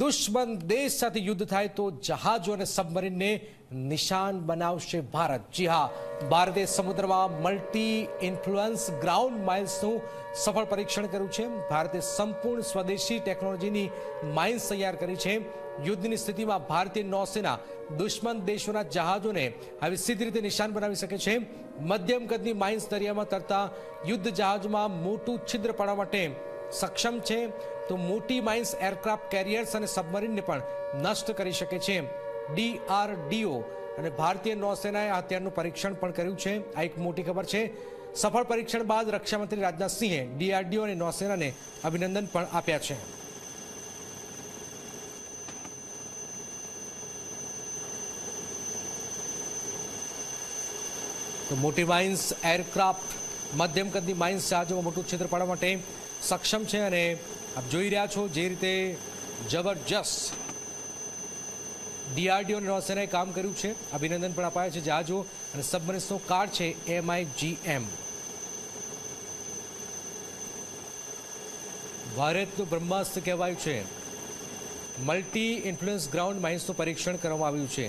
દુશ્મન દેશ સાથે યુદ્ધ થાય તો જહાજો અને સબમરીનને નિશાન બનાવશે ભારત. જી હા, ભારતે સમુદ્રમાં મલ્ટી ઇન્ફ્લુઅન્સ ગ્રાઉન્ડ માઇલ્સનું સફળ પરીક્ષણ કર્યું છે. ભારતે સંપૂર્ણ સ્વદેશી ટેકનોલોજીની માઇન્સ તૈયાર કરી છે. યુદ્ધની સ્થિતિમાં ભારતીય નૌસેના દુશ્મન દેશોના જહાજોને હવે સીધી રીતે નિશાન બનાવી શકે છે. મધ્યમ કદની માઇન્સ દરિયામાં તરતા યુદ્ધ જહાજમાં મોટું છિદ્ર પાડવા માટે સક્ષમ છે, તો મોટી માઇન્સ એરક્રાફ્ટ કેરિયર્સ અને સબમરીનને પણ નષ્ટ કરી શકે છે. ડીઆરડીઓ અને ભારતીય નૌસેનાએ આ હથિયારનું પરીક્ષણ પણ કર્યું છે. આ એક મોટી ખબર છે. સફળ પરીક્ષણ બાદ રક્ષામંત્રી રાજનાથ સિંહે ડીઆરડીઓ અને નૌસેનાને અભિનંદન પણ આપ્યા છે. તો મોટી માઇન્સ એરક્રાફ્ટ મધ્યમ કદની માઇન્સ જહાજોમાં મોટું ક્ષેત્ર પાડવા માટે સક્ષમ છે અને આપ જોઈ રહ્યા છો જે રીતે જબરજસ્ત ડીઆરડીઓ અને નૌસેનાએ કામ કર્યું છે. અભિનંદન પણ અપાયા છે જહાજો અને સબમરીન્સનો કાર્ડ છે એમઆઈજીએમ ભારતનું બ્રહ્માસ્ત્ર કહેવાયું છે. મલ્ટી ઇન્ફ્લુઅન્સ ગ્રાઉન્ડ માઇન્સનું પરીક્ષણ કરવામાં આવ્યું છે.